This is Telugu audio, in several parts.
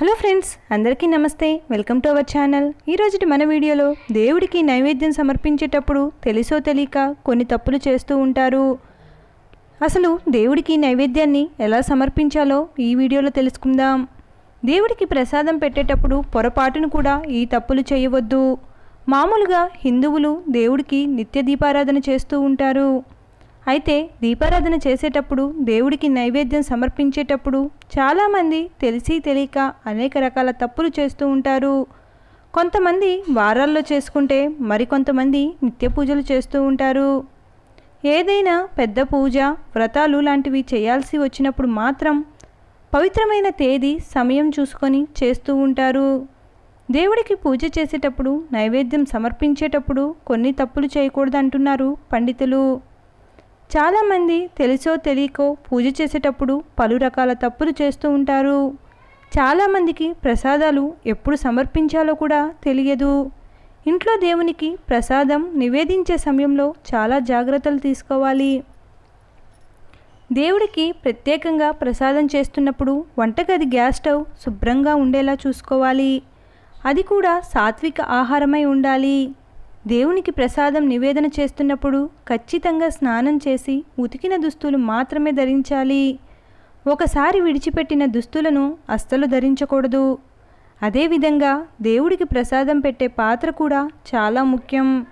హలో ఫ్రెండ్స్ అందరికీ నమస్తే. Welcome to our channel. ఈరోజుటి మన వీడియోలో దేవుడికి నైవేద్యం సమర్పించేటప్పుడు తెలిసో తెలియక కొన్ని తప్పులు చేస్తూ ఉంటారు. అసలు దేవుడికి నైవేద్యాన్ని ఎలా సమర్పించాలో ఈ వీడియోలో తెలుసుకుందాం. దేవుడికి ప్రసాదం పెట్టేటప్పుడు పొరపాటును కూడా ఈ తప్పులు చేయవద్దు. మామూలుగా హిందువులు దేవుడికి నిత్య దీపారాధన చేస్తూ ఉంటారు. అయితే దీపారాధన చేసేటప్పుడు దేవుడికి నైవేద్యం సమర్పించేటప్పుడు చాలామంది తెలిసి తెలియక అనేక రకాల తప్పులు చేస్తూ ఉంటారు. కొంతమంది వారాల్లో చేసుకుంటే మరికొంతమంది నిత్య పూజలు చేస్తూ ఉంటారు. ఏదైనా పెద్ద పూజ వ్రతాలు లాంటివి చేయాల్సి వచ్చినప్పుడు మాత్రం పవిత్రమైన తేదీ సమయం చూసుకొని చేస్తూ ఉంటారు. దేవుడికి పూజ చేసేటప్పుడు నైవేద్యం సమర్పించేటప్పుడు కొన్ని తప్పులు చేయకూడదు అంటున్నారు పండితులు. చాలామంది తెలుసో తెలియకో పూజ చేసేటప్పుడు పలు రకాల తప్పులు చేస్తూ ఉంటారు. చాలామందికి ప్రసాదాలు ఎప్పుడు సమర్పించాలో కూడా తెలియదు. ఇంట్లో దేవునికి ప్రసాదం నివేదించే సమయంలో చాలా జాగ్రత్తలు తీసుకోవాలి. దేవుడికి ప్రత్యేకంగా ప్రసాదం చేస్తున్నప్పుడు వంటగది గ్యాస్ స్టవ్ శుభ్రంగా ఉండేలా చూసుకోవాలి. అది కూడా సాత్విక ఆహారమై ఉండాలి. దేవునికి ప్రసాదం నివేదన చేస్తున్నప్పుడు ఖచ్చితంగా స్నానం చేసి ఉతికిన దుస్తులు మాత్రమే ధరించాలి. ఒకసారి విడిచిపెట్టిన దుస్తులను అస్సలు ధరించకూడదు. అదేవిధంగా దేవుడికి ప్రసాదం పెట్టే పాత్ర కూడా చాలా ముఖ్యం.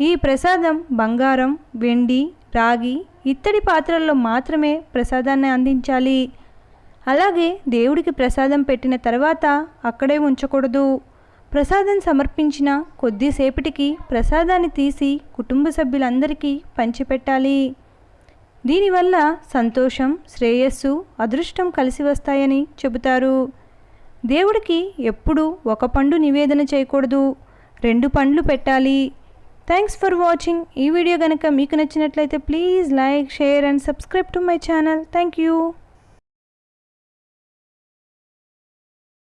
ఈ ప్రసాదం బంగారం వెండి రాగి ఇత్తడి పాత్రల్లో మాత్రమే ప్రసాదాన్ని అందించాలి. అలాగే దేవుడికి ప్రసాదం పెట్టిన తర్వాత అక్కడే ఉంచకూడదు. ప్రసాదం సమర్పించిన కొద్దిసేపటికి ప్రసాదాన్ని తీసి కుటుంబ సభ్యులందరికీ పంచిపెట్టాలి. దీనివల్ల సంతోషం శ్రేయస్సు అదృష్టం కలిసి వస్తాయని చెబుతారు. దేవుడికి ఎప్పుడూ ఒక పండు నివేదన చేయకూడదు. రెండు పండ్లు పెట్టాలి. థ్యాంక్స్ ఫర్ వాచింగ్ ఈ వీడియో కనుక మీకు నచ్చినట్లయితే please like share and subscribe to my channel. Thank you